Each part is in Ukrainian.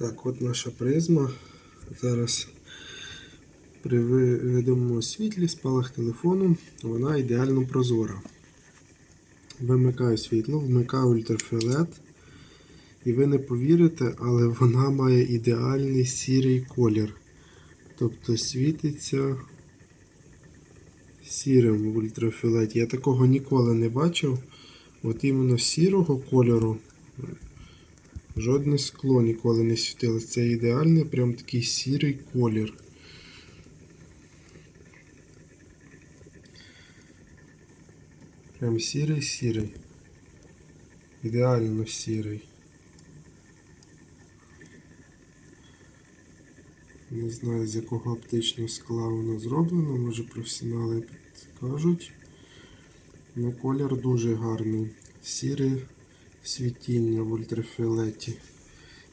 Так, от наша призма. Зараз при ви- видимому світлі спалах телефону вона ідеально прозора. Вимикаю світло, вмикаю ультрафіолет. І ви не повірите, але вона має ідеальний сірий колір. Тобто світиться сірим в ультрафіолеті. Я такого ніколи не бачив. От іменно сірого кольору жодне скло ніколи не світилось. Це ідеальний, прям такий сірий колір. Прям сірий-сірий. Ідеально сірий. Не знаю, з якого оптичного скла воно зроблено, може професіонали підкажуть. Ну, колір дуже гарний. Сіре світіння в ультрафіолеті.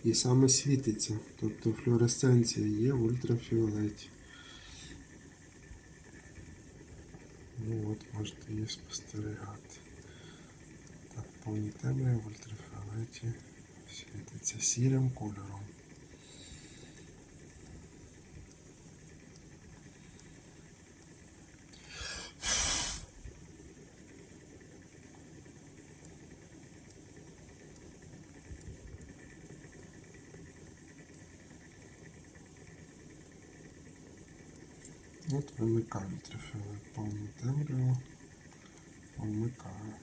І саме світиться. Тобто флюоресценція є в ультрафіолеті. Ну от, можете її спостерігати. Так, повні темряви в ультрафіолеті світиться сірим кольором. От вимикаю ультрафіолет повну темряву. Вмикаю.